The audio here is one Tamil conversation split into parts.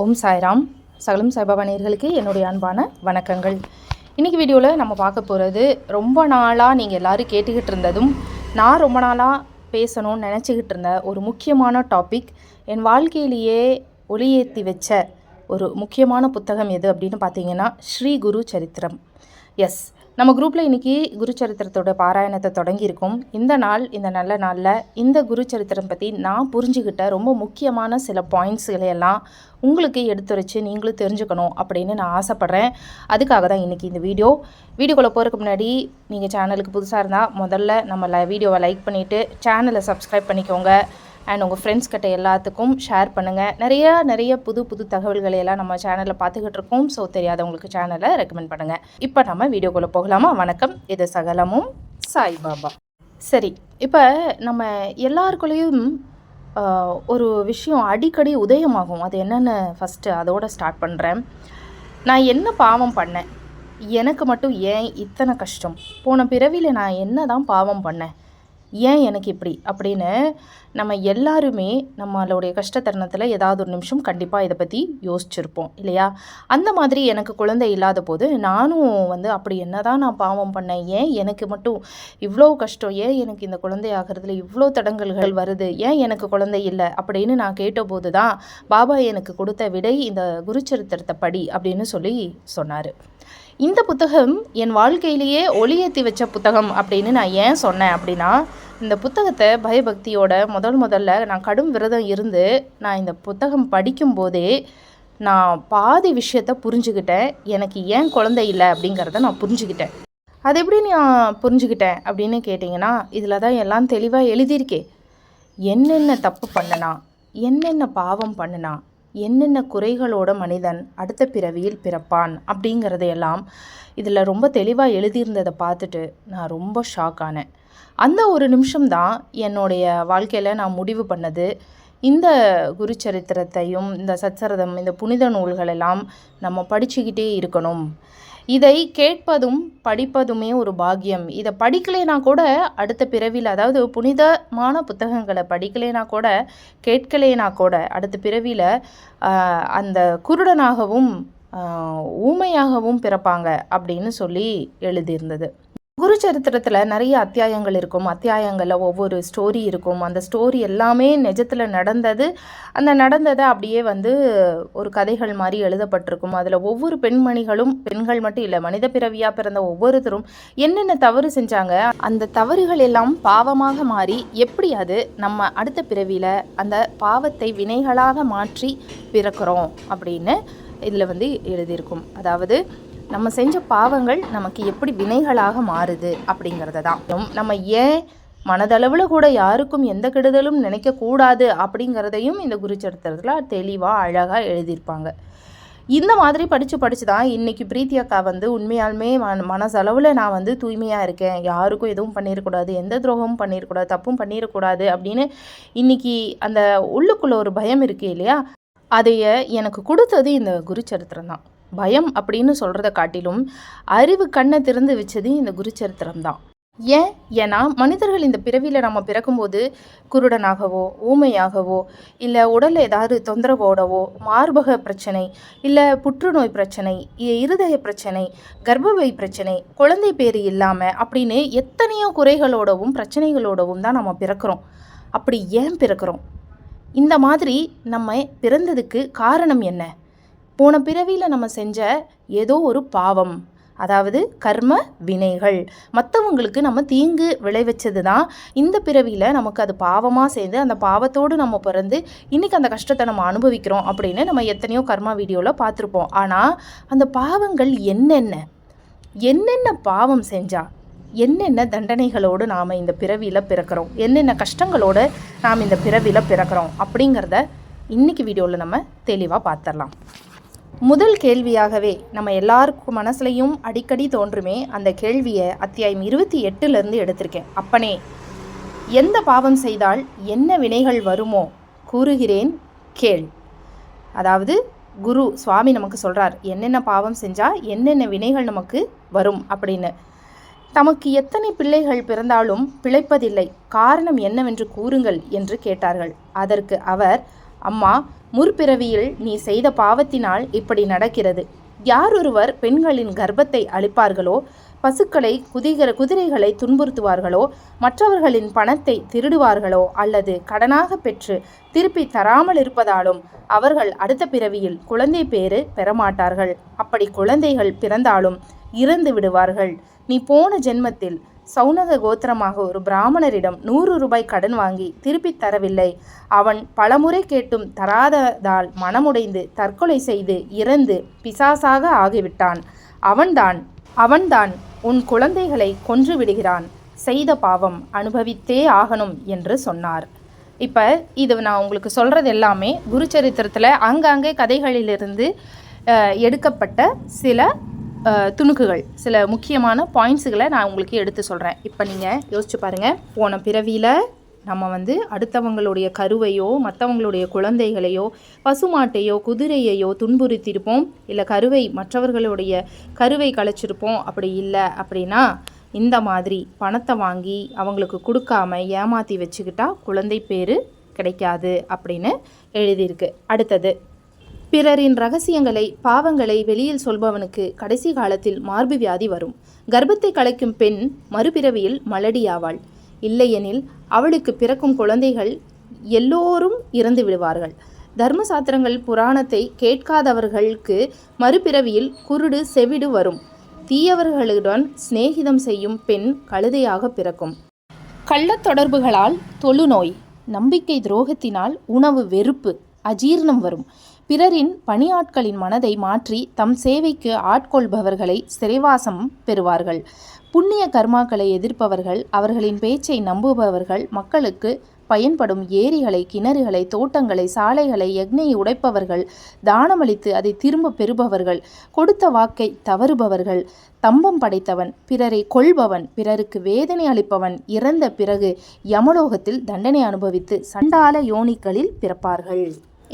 ஓம் சாய்ராம். சகலம் சாய்பாபா என்னுடைய அன்பான வணக்கங்கள். இன்றைக்கி வீடியோவில் நம்ம பார்க்க போகிறது ரொம்ப நாளாக நீங்கள் எல்லோரும் கேட்டுக்கிட்டு இருந்ததும் நான் ரொம்ப நாளாக பேசணும்னு நினச்சிக்கிட்டு இருந்த ஒரு முக்கியமான டாபிக் என் வாழ்க்கையிலேயே ஒளியேற்றி வச்ச ஒரு முக்கியமான புத்தகம் எது அப்படின்னு பார்த்தீங்கன்னா ஸ்ரீ குரு சரித்திரம். எஸ் நம்ம குரூப்பில் இன்றைக்கி குருச்சரித்திரத்தோட பாராயணத்தை தொடங்கியிருக்கோம். இந்த நாள் இந்த நல்ல நாளில் இந்த குருச்சரித்திரம் பற்றி நான் புரிஞ்சுக்கிட்ட ரொம்ப முக்கியமான சில பாயிண்ட்ஸ்களை எல்லாம் உங்களுக்கு எடுத்துரைச்சு நீங்களும் தெரிஞ்சுக்கணும் அப்படின்னு நான் ஆசைப்பட்றேன். அதுக்காக தான் இன்றைக்கி இந்த வீடியோ. வீடியோக்குள்ளே போகிறதுக்கு முன்னாடி நீங்கள் சேனலுக்கு புதுசாக இருந்தால் முதல்ல நம்ம ல வீடியோவை லைக் பண்ணிவிட்டு சேனலை சப்ஸ்கிரைப் பண்ணிக்கோங்க. அண்ட் உங்கள் ஃப்ரெண்ட்ஸ் கிட்ட எல்லாத்துக்கும் ஷேர் பண்ணுங்கள் நிறைய நிறைய புது புது தகவல்களை எல்லாம் நம்ம சேனலில் பார்த்துக்கிட்டு இருக்கோம். ஸோ தெரியாதவங்களுக்கு சேனலை ரெக்கமெண்ட் பண்ணுங்கள் இப்போ நம்ம வீடியோக்குள்ளே போகலாமா? வணக்கம். இது சகலமும் சாய்பாபா சரி இப்போ நம்ம எல்லாருக்குள்ளேயும் ஒரு விஷயம் அடிக்கடி உதயமாகும். அது என்னென்னு ஃபஸ்ட்டு அதோட ஸ்டார்ட் பண்ணுறேன் நான் என்ன பாவம் பண்ணேன்? எனக்கு மட்டும் ஏன் இத்தனை கஷ்டம்? போன பிறவியில் நான் என்ன தான் பாவம் பண்ணேன்? ஏன் எனக்கு இப்படி? அப்படின்னு நம்ம எல்லாருமே நம்மளுடைய கஷ்ட தருணத்தில் ஏதாவது ஒரு நிமிஷம் கண்டிப்பாக இதை பற்றி யோசிச்சிருப்போம் இல்லையா? அந்த மாதிரி எனக்கு குழந்தை இல்லாத போது நானும் வந்து அப்படி என்ன தான் நான் பாவம் பண்ணேன் ஏன் எனக்கு மட்டும் இவ்வளோ கஷ்டம் ஏன் எனக்கு இந்த குழந்தை ஆகிறதுல இவ்வளோ தடங்கல்கள் வருது ஏன் எனக்கு குழந்தை இல்லை அப்படின்னு நான் கேட்டபோது தான் பாபா எனக்கு கொடுத்த விடை இந்த குருச்சரித்திரத்தை படி அப்படின்னு சொல்லி சொன்னார். இந்த புத்தகம் என் வாழ்க்கையிலேயே ஒளியேற்றி வச்ச புத்தகம் அப்படின்னு நான் ஏன் சொன்னேன் அப்படின்னா இந்த புத்தகத்தை பயபக்தியோட முதல் முதல்ல நான் கடும் விரதம் இருந்து நான் இந்த புத்தகம் படிக்கும்போதே நான் பாதி விஷயத்த புரிஞ்சுக்கிட்டேன் எனக்கு ஏன் குழந்தை இல்லை அப்படிங்கிறத நான் புரிஞ்சுக்கிட்டேன் அது எப்படி நான் புரிஞ்சுக்கிட்டேன் அப்படின்னு கேட்டிங்கன்னா இதில் தான் எல்லாம் தெளிவாக எழுதியிருக்கே. என்னென்ன தப்பு பண்ணனா என்னென்ன பாவம் பண்ணனா என்னென்ன குறைகளோட மனிதன் அடுத்த பிறவியில் பிறப்பான் அப்படிங்கிறதையெல்லாம் இதில் ரொம்ப தெளிவாக எழுதியிருந்ததை பார்த்துட்டு நான் ரொம்ப ஷாக் ஆனேன். அந்த ஒரு நிமிஷம்தான் என்னுடைய வாழ்க்கையில் நான் முடிவு பண்ணது. இந்த குருச்சரித்திரத்தையும் இந்த சச்சரதம் இந்த புனித நூல்கள் எல்லாம் நம்ம படிச்சுக்கிட்டே இருக்கணும். இதை கேட்பதும் படிப்பதுமே ஒரு பாக்கியம். இதை படிக்கலைனா கூட அடுத்த பிறவியில் அதாவது புனிதமான புத்தகங்களை படிக்கலைனா கூட கேட்கலைனா கூட அடுத்த பிறவியில் அந்த குருடனாகவும் ஊமையாகவும் பிறப்பாங்க அப்படின்னு சொல்லி எழுதியிருந்தது. குரு சரித்திரத்தில் நிறைய அத்தியாயங்கள் இருக்கும். அத்தியாயங்களில் ஒவ்வொரு ஸ்டோரி இருக்கும். அந்த ஸ்டோரி எல்லாமே நிஜத்தில் நடந்தது. அந்த நடந்ததை அப்படியே வந்து ஒரு கதைகள் மாதிரி எழுதப்பட்டிருக்கும். அதில் ஒவ்வொரு பெண்மணிகளும் பெண்கள் மட்டும் இல்லை மனித பிறவியாக பிறந்த ஒவ்வொருத்தரும் என்னென்ன தவறு செஞ்சாங்க அந்த தவறுகள் எல்லாம் பாவமாக மாறி எப்படி அது நம்ம அடுத்த பிறவியில் அந்த பாவத்தை வினைகளாக மாற்றி பிறக்கிறோம் அப்படின்னு இதில் வந்து எழுதியிருக்கும். அதாவது நம்ம செஞ்ச பாவங்கள் நமக்கு எப்படி வினைகளாக மாறுது அப்படிங்கிறத தான். நம்ம ஏன் மனதளவில் கூட யாருக்கும் எந்த கெடுதலும் நினைக்கக்கூடாது அப்படிங்கிறதையும் இந்த குருச்சரித்திரத்தில் தெளிவாக அழகாக எழுதியிருப்பாங்க. இந்த மாதிரி படித்து படித்து தான் இன்றைக்கி பிரீத்தி அக்கா வந்து உண்மையாலுமே மன மனசளவில் நான் வந்து தூய்மையாக இருக்கேன். யாருக்கும் எதுவும் பண்ணிடக்கூடாது எந்த துரோகமும் பண்ணிடக்கூடாது தப்பும் பண்ணிடக்கூடாது அப்படின்னு இன்றைக்கி அந்த உள்ளுக்குள்ளே ஒரு பயம் இருக்கு இல்லையா? அதைய எனக்கு கொடுத்தது இந்த குருச்சரித்திரம் தான். பயம் அப்படின்னு சொல்கிறத காட்டிலும் அறிவு கண்ணை திறந்து வச்சது இந்த குருச்சரித்திரம் தான் ஏன்? ஏன்னா மனிதர்கள் இந்த பிறவியில் நம்ம பிறக்கும்போது குருடனாகவோ ஊமையாகவோ இல்லை உடலில் ஏதாவது தொந்தரவோடவோ மார்பக பிரச்சனை இல்லை புற்றுநோய் பிரச்சனை இருதய பிரச்சனை கர்ப்பவை பிரச்சனை குழந்தை பேர் இல்லாமல் அப்படின்னு எத்தனையோ குறைகளோடவும் பிரச்சனைகளோடவும் தான் நம்ம பிறக்கிறோம். அப்படி ஏன் பிறக்கிறோம்? இந்த மாதிரி நம்ம பிறந்ததுக்கு காரணம் என்ன? போன பிறவியில் நம்ம செஞ்ச ஏதோ ஒரு பாவம். அதாவது கர்ம வினைகள். மற்றவங்களுக்கு நம்ம தீங்கு விளைவிச்சது தான் இந்த பிறவியில் நமக்கு அது பாவமாக சேர்ந்து அந்த பாவத்தோடு நம்ம பிறந்து இன்றைக்கி அந்த கஷ்டத்தை நம்ம அனுபவிக்கிறோம் அப்படின்னு நம்ம எத்தனையோ கர்மா வீடியோவில் பார்த்துருப்போம். ஆனால் அந்த பாவங்கள் என்னென்ன? என்னென்ன பாவம் செஞ்சால் என்னென்ன தண்டனைகளோடு நாம் இந்த பிறவியில் பிறக்கிறோம்? என்னென்ன கஷ்டங்களோடு நாம் இந்த பிறவியில் பிறக்கிறோம்? அப்படிங்கிறத இன்றைக்கி வீடியோவில் நம்ம தெளிவாக பார்த்துடலாம். முதல் கேள்வியாகவே நம்ம எல்லாருக்கும் மனசுலையும் அடிக்கடி தோன்றுமே அந்த கேள்வியை அத்தியாயம் இருபத்தி எட்டுலேருந்து எடுத்திருக்கேன். அப்பனே எந்த பாவம் செய்தால் என்ன வினைகள் வருமோ கூறுகிறேன் கேள். அதாவது குரு சுவாமி நமக்கு சொல்கிறார் என்னென்ன பாவம் செஞ்சால் என்னென்ன வினைகள் நமக்கு வரும் அப்படின்னு. தமக்கு எத்தனை பிள்ளைகள் பிறந்தாலும் பிழைப்பதில்லை. காரணம் என்னவென்று கூறுங்கள் என்று கேட்டார்கள். அதற்கு அவர் அம்மா முற்பிறவியில் நீ செய்த பாவத்தினால் இப்படி நடக்கிறது. யாரொருவர் பெண்களின் கர்ப்பத்தை அளிப்பார்களோ பசுக்களை குதிகிற குதிரைகளை துன்புறுத்துவார்களோ மற்றவர்களின் பணத்தை திருடுவார்களோ அல்லது கடனாக பெற்று திருப்பி தராமல் இருப்பதாலும் அவர்கள் அடுத்த பிறவியில் குழந்தை பேறு பெறமாட்டார்கள். அப்படி குழந்தைகள் பிறந்தாலும் இறந்து விடுவார்கள். நீ போன ஜென்மத்தில் சௌனக கோத்திரமாக ஒரு பிராமணரிடம் நூறு ரூபாய் கடன் வாங்கி திருப்பித் தரவில்லை. அவன் பலமுறை கேட்டும் தராததால் மனமுடைந்து தற்கொலை செய்து இறந்து பிசாசாக ஆகிவிட்டான். அவன்தான் அவன்தான் உன் குழந்தைகளை கொன்று விடுகிறான். செய்த பாவம் அனுபவித்தே ஆகணும் என்று சொன்னார். இப்போ இது நான் உங்களுக்கு சொல்கிறது எல்லாமே குருச்சரித்திரத்தில் ஆங்காங்கே கதைகளிலிருந்து எடுக்கப்பட்ட சில துணுக்குகள். சில முக்கியமான பாயிண்ட்ஸுகளை நான் உங்களுக்கு எடுத்து சொல்கிறேன் இப்போ நீங்கள் யோசிச்சு பாருங்கள் போன பிறவியில் நம்ம வந்து அடுத்தவங்களுடைய கருவையோ மற்றவங்களுடைய குழந்தைகளையோ பசுமாட்டையோ குதிரையையோ துன்புறுத்தியிருப்போம். இல்லை கருவை மற்றவர்களுடைய கருவை கலைச்சிருப்போம். அப்படி இல்லை அப்படின்னா இந்த மாதிரி பணத்தை வாங்கி அவங்களுக்கு கொடுக்காம ஏமாற்றி வச்சுக்கிட்டா குழந்தை பேர் கிடைக்காது அப்படின்னு எழுதியிருக்கு. அடுத்தது பிறரின் ரகசியங்களை பாவங்களை வெளியில் சொல்பவனுக்கு கடைசி காலத்தில் மார்பு வியாதி வரும். கர்ப்பத்தை கலைக்கும் பெண் மறுபிறவியில் மலடியாவாள். இல்லையெனில் அவளுக்கு பிறக்கும் குழந்தைகள் எல்லோரும் இறந்து விடுவார்கள். தர்ம சாத்திரங்கள் புராணத்தை கேட்காதவர்களுக்கு மறுபிறவியில் குருடு செவிடு வரும். தீயவர்களுடன் சிநேகிதம் செய்யும் பெண் கழுதையாக பிறக்கும். கள்ளத் தொடர்புகளால் தொழுநோய் நம்பிக்கை துரோகத்தினால் உணவு வெறுப்பு அஜீர்ணம் வரும். பிறரின் பணியாட்களின் மனதை மாற்றி தம் சேவைக்கு ஆட்கொள்பவர்களை சிறைவாசம் பெறுவார்கள். புண்ணிய கர்மாக்களை எதிர்ப்பவர்கள் அவர்களின் பேச்சை நம்புபவர்கள் மக்களுக்கு பயன்படும் ஏரிகளை கிணறுகளை தோட்டங்களை சாலைகளை யக்ஞை உடைப்பவர்கள் தானமளித்து அதை திரும்ப பெறுபவர்கள் கொடுத்த வாக்கை தவறுபவர்கள் தம்பம் படைத்தவன் பிறரை கொள்பவன் பிறருக்கு வேதனை அளிப்பவன் இறந்த பிறகு யமலோகத்தில் தண்டனை அனுபவித்து சண்டால யோனிகளில் பிறப்பார்கள்.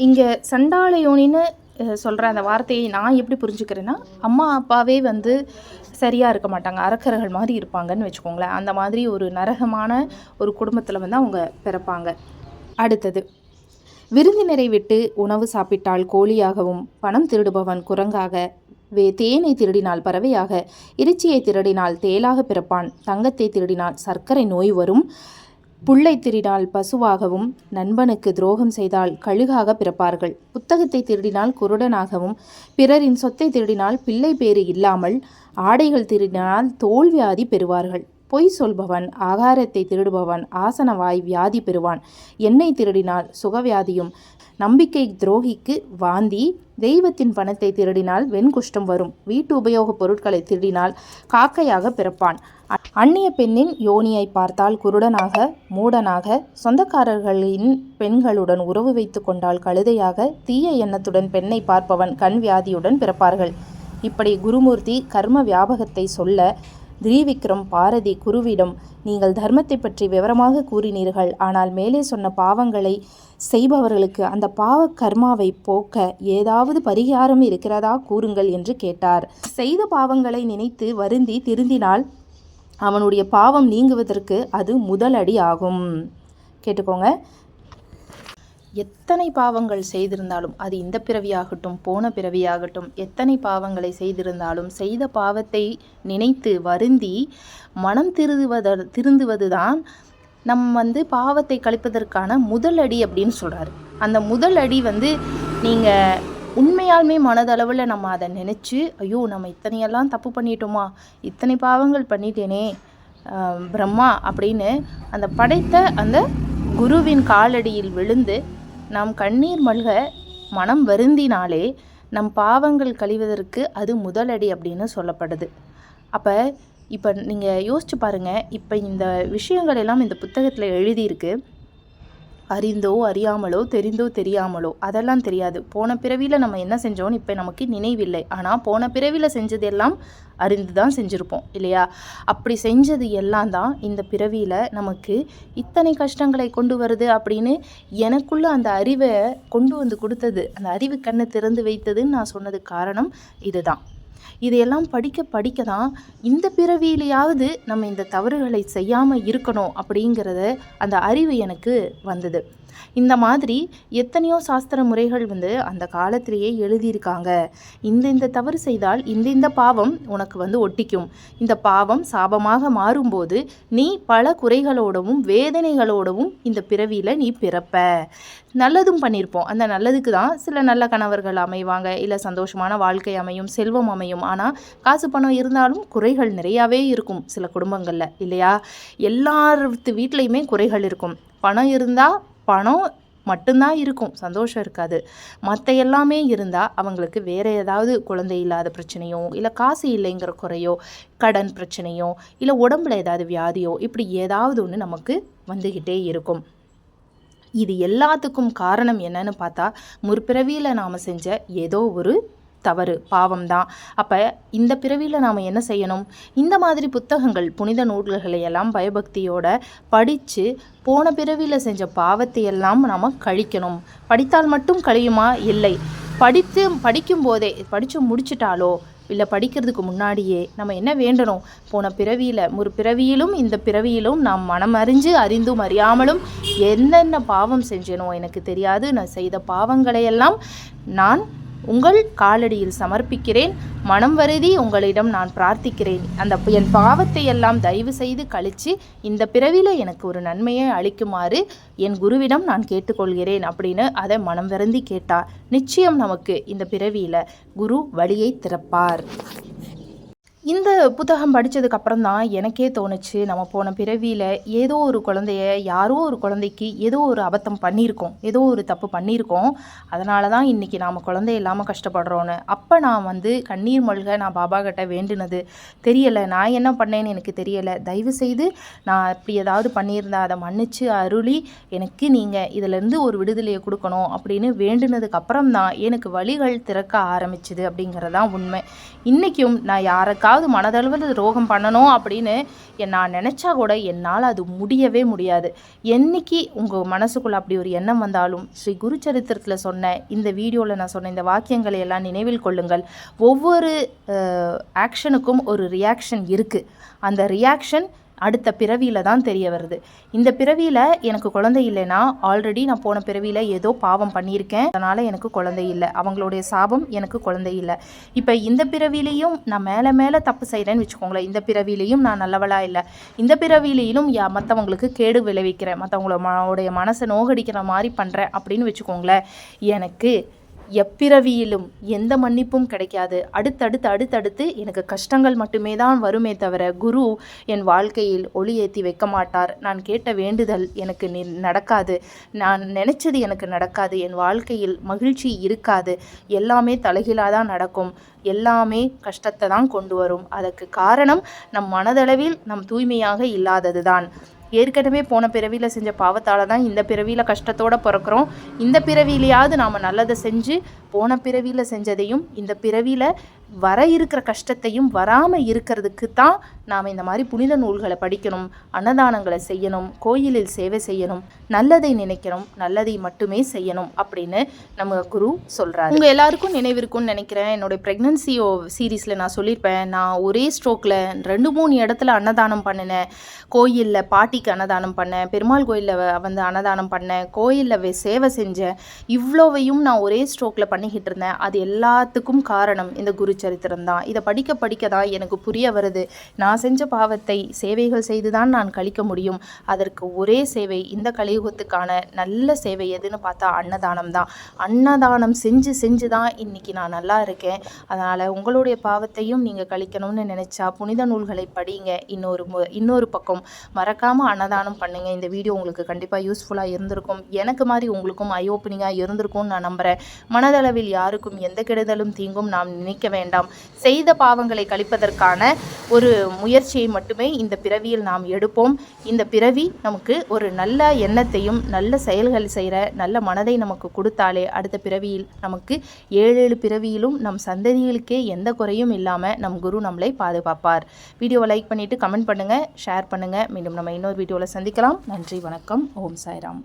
இங்கே சண்டாளையோனின்னு சொல்கிற அந்த வார்த்தையை நான் எப்படி புரிஞ்சுக்கிறேன்னா அம்மா அப்பாவே வந்து சரியாக இருக்க மாட்டாங்க. அரக்கர்கள் மாதிரி இருப்பாங்கன்னு வச்சுக்கோங்களேன். அந்த மாதிரி ஒரு நரகமான ஒரு குடும்பத்தில் வந்து அவங்க பிறப்பாங்க. அடுத்தது விருந்தினரை விட்டு உணவு சாப்பிட்டால் கோழியாகவும் பணம் திருடுபவன் குரங்காக வே தேனை திருடினால் பறவையாக இறைச்சியை திருடினால் தேலாக பிறப்பான் தங்கத்தை திருடினால் சர்க்கரை நோய் வரும். புள்ளை திருடினால் பசுவாகவும் நண்பனுக்கு துரோகம் செய்தால் கழுகாக பிறப்பார்கள். புத்தகத்தை திருடினால் குருடனாகவும் பிறரின் சொத்தை திருடினால் பிள்ளை பேறு இல்லாமல் ஆடைகள் திருடினால் தோல்வியாதி பெறுவார்கள். பொய் சொல்பவன் ஆகாரத்தை திருடுபவன் ஆசனவாய் வியாதி பெறுவான். எண்ணெய் திருடினால் சுகவியாதியும் நம்பிக்கை துரோகிக்கு வாந்தி தெய்வத்தின் பணத்தை திருடினால் வெண்குஷ்டம் வரும். வீட்டு உபயோகப் பொருட்களை திருடினால் காக்கையாக பிறப்பான். அந்நிய பெண்ணின் யோனியை பார்த்தால் குருடனாக மூடனாக சொந்தக்காரர்களின் பெண்களுடன் உறவு வைத்து கொண்டால் கழுதையாக தீய எண்ணத்துடன் பெண்ணை பார்ப்பவன் கண் வியாதியுடன் பிறப்பார்கள். இப்படி குருமூர்த்தி கர்ம வியாபகத்தை சொல்ல திரிவிக்ரம் பாரதி குருவிடம் நீங்கள் தர்மத்தை பற்றி விவரமாக கூறினீர்கள். ஆனால் மேலே சொன்ன பாவங்களை செய்பவர்களுக்கு அந்த பாவ கர்மாவை போக்க ஏதாவது பரிகாரம் இருக்கிறதா கூறுங்கள் என்று கேட்டார். செய்த பாவங்களை நினைத்து வருந்தி திருந்தினால் அவனுடைய பாவம் நீங்குவதற்கு அது முதலடி ஆகும். கேட்டுக்கோங்க. எத்தனை பாவங்கள் செய்திருந்தாலும் அது இந்த பிறவியாகட்டும் போன பிறவியாகட்டும் எத்தனை பாவங்களை செய்திருந்தாலும் செய்த பாவத்தை நினைத்து வருந்தி மனம் திருந்துவத திருந்துவதுதான் நம் வந்து பாவத்தை கழிப்பதற்கான முதல் அடி அப்படின்னு சொல்கிறாரு அந்த முதல் அடி வந்து நீங்கள் உண்மையாலுமே மனதளவில் நம்ம அதை நினச்சி ஐயோ நம்ம இத்தனையெல்லாம் தப்பு பண்ணிட்டோமா இத்தனை பாவங்கள் பண்ணிட்டேனே பிரம்மா அப்படின்னு அந்த படைத்த அந்த குருவின் காலடியில் விழுந்து நாம் கண்ணீர் மல்க மனம் வருந்தினாலே நம் பாவங்கள் கழிவதற்கு அது முதலடி அப்படின்னு சொல்லப்படுது. அப்போ இப்போ நீங்கள் யோசிச்சு பாருங்கள் இப்போ இந்த விஷயங்கள் எல்லாம் இந்த புத்தகத்தில் எழுதியிருக்கு. அறிந்தோ அறியாமலோ தெரிந்தோ தெரியாமலோ அதெல்லாம் தெரியாது. போன பிறவியில் நம்ம என்ன செஞ்சோன்னு இப்போ நமக்கு நினைவில்லை. ஆனால் போன பிறவியில் செஞ்சது எல்லாம் அறிந்து தான் செஞ்சுருப்போம் இல்லையா? அப்படி செஞ்சது எல்லாம் தான் இந்த பிறவியில் நமக்கு இத்தனை கஷ்டங்களை கொண்டு வருது அப்படின்னு எனக்குள்ளே அந்த அறிவை கொண்டு வந்து கொடுத்தது. அந்த அறிவு கண்ணை திறந்து வைத்ததுன்னு நான் சொன்னது காரணம் இதுதான். இதையெல்லாம் படிக்க படிக்க தான் இந்த பிறவியிலையாவது நம்ம இந்த தவறுகளை செய்யாமல் இருக்கணும் அப்படிங்கிறத அந்த அறிவு எனக்கு வந்தது. இந்த மாதிரி எத்தனையோ சாஸ்திர முறைகள் வந்து அந்த காலத்திலேயே எழுதியிருக்காங்க. இந்த இந்த தவறு செய்தால் இந்த இந்த பாவம் உனக்கு வந்து ஒட்டிக்கும். இந்த பாவம் சாபமாக மாறும்போது நீ பல குறைகளோடவும் வேதனைகளோடவும் இந்த பிறவியில் நீ பிறப்ப. நல்லதும் பண்ணியிருப்போம் அந்த நல்லதுக்கு தான் சில நல்ல கணவர்கள் அமைவாங்க. இல்லை சந்தோஷமான வாழ்க்கை அமையும் செல்வம் அமையும். ஆனால் காசு பணம் இருந்தாலும் குறைகள் நிறையாவே இருக்கும் சில குடும்பங்களில் இல்லையா? எல்லாத்து வீட்லேயுமே குறைகள் இருக்கும். பணம் இருந்தால் பணம் மட்டும்தான் இருக்கும். சந்தோஷம் இருக்காது. மற்ற எல்லாமே இருந்தால் அவங்களுக்கு வேறு ஏதாவது குழந்தை இல்லாத பிரச்சனையோ இல்லை காசு இல்லைங்கிற குறையோ கடன் பிரச்சனையோ இல்லை உடம்புல ஏதாவது வியாதியோ இப்படி ஏதாவது ஒன்று நமக்கு வந்துக்கிட்டே இருக்கும். இது எல்லாத்துக்கும் காரணம் என்னன்னு பார்த்தா முற்பிறவியில் நாம் செஞ்ச ஏதோ ஒரு தவறு பாவம் தான் அப்போ இந்த பிறவியில் நாம் என்ன செய்யணும்? இந்த மாதிரி புத்தகங்கள் புனித நூல்களை எல்லாம் பயபக்தியோட படித்து போன பிறவியில் செஞ்ச பாவத்தை எல்லாம் நாம் கழிக்கணும். படித்தால் மட்டும் கழியுமா? இல்லை. படித்து படிக்கும் போதே படித்து முடிச்சிட்டாலோ இல்லை படிக்கிறதுக்கு முன்னாடியே நம்ம என்ன வேண்டணும்? போன பிறவியில் ஒரு பிறவியிலும் இந்த பிறவியிலும் நாம் மனம் அறிஞ்சு அறிந்தும் அறியாமலும் என்னென்ன பாவம் செஞ்சேனோ எனக்கு தெரியாது. நான் செய்த பாவங்களையெல்லாம் நான் உங்கள் காலடியில் சமர்ப்பிக்கிறேன். மனம் வருதி உங்களிடம் நான் பிரார்த்திக்கிறேன். அந்த என் பாவத்தை எல்லாம் தயவு செய்து கழித்து இந்த பிறவியில் எனக்கு ஒரு நன்மையை அளிக்குமாறு என் குருவிடம் நான் கேட்டுக்கொள்கிறேன் அப்படின்னு அதை மனம் வருந்தி கேட்டார். நிச்சயம் நமக்கு இந்த பிறவியில் குரு வழியை திறப்பார். இந்த புத்தகம் படித்ததுக்கப்புறம் தான் எனக்கே தோணுச்சு. நம்ம போன பிறவியில் ஏதோ ஒரு குழந்தைய யாரோ ஒரு குழந்தைக்கு ஏதோ ஒரு அபத்தம் பண்ணியிருக்கோம். ஏதோ ஒரு தப்பு பண்ணியிருக்கோம். அதனால தான் இன்றைக்கி நாம் குழந்தை இல்லாமல் கஷ்டப்படுறோன்னு அப்போ நான் வந்து கண்ணீர் மொழ்க நான் பாபா கிட்ட வேண்டுனது. தெரியலை. நான் என்ன பண்ணேன்னு எனக்கு தெரியலை. தயவு செய்து நான் அப்படி ஏதாவது பண்ணியிருந்தா அதை மன்னிச்சு அருளி எனக்கு நீங்கள் இதிலேருந்து ஒரு விடுதலையை கொடுக்கணும் அப்படின்னு வேண்டுனதுக்கப்புறம் தான் எனக்கு வழிகள் திறக்க ஆரம்பிச்சுது அப்படிங்கிறதான் உண்மை. இன்றைக்கும் நான் யாருக்காவது ஏதாவது மனதளவில் துரோகம் பண்ணணும் அப்படின்னு நான் நினச்சா கூட என்னால் அது முடியவே முடியாது. என்னைக்கு உங்கள் மனசுக்குள்ளே அப்படி ஒரு எண்ணம் வந்தாலும் ஸ்ரீ குரு சரித்திரத்தில் சொன்ன இந்த வீடியோவில் நான் சொன்ன இந்த வாக்கியங்களை எல்லாம் நினைவில் கொள்ளுங்கள். ஒவ்வொரு ஆக்ஷனுக்கும் ஒரு ரியாக்ஷன் இருக்குது அந்த ரியாக்ஷன் அடுத்த பிறவியில் தான் தெரிய வருது. இந்த பிறவியில் எனக்கு குழந்தை இல்லைன்னா ஆல்ரெடி நான் போன பிறவியில் ஏதோ பாவம் பண்ணியிருக்கேன். அதனால் எனக்கு குழந்தை இல்லை. அவங்களுடைய சாபம் எனக்கு குழந்தை இல்லை. இப்போ இந்த பிறவிலையும் நான் மேலே மேலே தப்பு செய்கிறேன்னு வச்சுக்கோங்களேன். இந்த பிறவிலையும் நான் நல்லவளாக இல்லை. இந்த பிறவிலையிலும் யா மற்றவங்களுக்கு கேடு விளைவிக்கிறேன். மற்றவங்களோடைய மனசை நோகடிக்கிற மாதிரி பண்ணுறேன் அப்படின்னு வச்சுக்கோங்களேன். எனக்கு எப்பிறவியிலும் எந்த மன்னிப்பும் கிடைக்காது. அடுத்தடுத்து அடுத்தடுத்து எனக்கு கஷ்டங்கள் மட்டுமே தான் வருமே தவிர குரு என் வாழ்க்கையில் ஒளி ஏற்றி வைக்க மாட்டார் நான் கேட்ட வேண்டுதல் எனக்கு நடக்காது. நான் நினச்சது எனக்கு நடக்காது. என் வாழ்க்கையில் மகிழ்ச்சி இருக்காது. எல்லாமே தலைகீழாக தான் நடக்கும். எல்லாமே கஷ்டத்தை தான் கொண்டு வரும். அதற்கு காரணம் நம் மனதளவில் நம் தூய்மையாக இல்லாதது தான் ஏற்கனவே போன பிறவியில் செஞ்ச பாவத்தால் தான் இந்த பிறவியில் கஷ்டத்தோடு பிறக்கிறோம். இந்த பிறவிலையாவது நாம் நல்லதை செஞ்சு போன பிறவியில் செஞ்சதையும் இந்த பிறவியில் வர இருக்கிற கஷ்டத்தையும் வராமல் இருக்கிறதுக்கு தான் நாம் இந்த மாதிரி புனித நூல்களை படிக்கணும் அன்னதானங்களை செய்யணும் கோயிலில் சேவை செய்யணும் நல்லதை நினைக்கணும் நல்லதை மட்டுமே செய்யணும் அப்படின்னு நம்ம குரு சொல்கிறாரு உங்கள் எல்லாருக்கும் நினைவிருக்கும்னு நினைக்கிறேன். என்னுடைய ப்ரெக்னன்சியோ சீரீஸில் நான் சொல்லியிருப்பேன். நான் ஒரே ஸ்ட்ரோக்கில் ரெண்டு மூணு இடத்துல அன்னதானம் பண்ணினேன். கோயிலில் பாட்டிக்கு அன்னதானம் பண்ணேன். பெருமாள் கோயிலில் வந்து அன்னதானம் பண்ணேன். கோயிலில் சேவை செஞ்சேன். இவ்வளோவையும் நான் ஒரே ஸ்ட்ரோக்கில் பண்ணிக்கிட்டு இருந்தேன். அது எல்லாத்துக்கும் காரணம் இந்த குரு சரித்திரம் தான். இதை படிக்க படிக்க தான் எனக்கு புரிய வருது. நான் செஞ்ச பாவத்தை சேவைகள் செய்து தான் நான் கழிக்க முடியும். அதற்கு ஒரே சேவை இந்த கலியுகத்துக்கான நல்ல சேவை எதுன்னு பார்த்தா அன்னதானம் தான். அன்னதானம் செஞ்சு செஞ்சு தான் இன்றைக்கி நான் நல்லா இருக்கேன். அதனால் உங்களுடைய பாவத்தையும் நீங்கள் கழிக்கணும்னு நினச்சா புனித நூல்களை படிங்க. இன்னொரு இன்னொரு பக்கம் மறக்காமல் அன்னதானம் பண்ணுங்கள் இந்த வீடியோ உங்களுக்கு கண்டிப்பாக யூஸ்ஃபுல்லாக இருந்திருக்கும். எனக்கு மாதிரி உங்களுக்கும் ஐ ஓப்பனிங்காக இருந்திருக்கும்னு நான் நம்புகிறேன் மனதளவில் யாருக்கும் எந்த கெடுதலும் தீங்கும் நாம் நினைக்க வேண்டாம். செய்த பாவங்களை கழிப்பதற்கான ஒரு முயற்சியை மட்டுமே இந்த பிறவியில் நாம் எடுப்போம். இந்த பிறவி நமக்கு ஒரு நல்ல எண்ணத்தையும் நல்ல செயல்கள் செய்கிற நல்ல மனதை நமக்கு கொடுத்தாலே அடுத்த பிறவியில் நமக்கு ஏழு ஏழு பிறவியிலும் நம் சந்ததிகளுக்கே எந்த குறையும் இல்லாமல் நம் குரு நம்மளை பாதுகாப்பார். வீடியோவை லைக் பண்ணிவிட்டு கமெண்ட் பண்ணுங்கள் ஷேர் பண்ணுங்கள் மீண்டும் நம்ம இன்னொரு வீடியோவில் சந்திக்கலாம். நன்றி வணக்கம். ஓம் சாய்ராம்.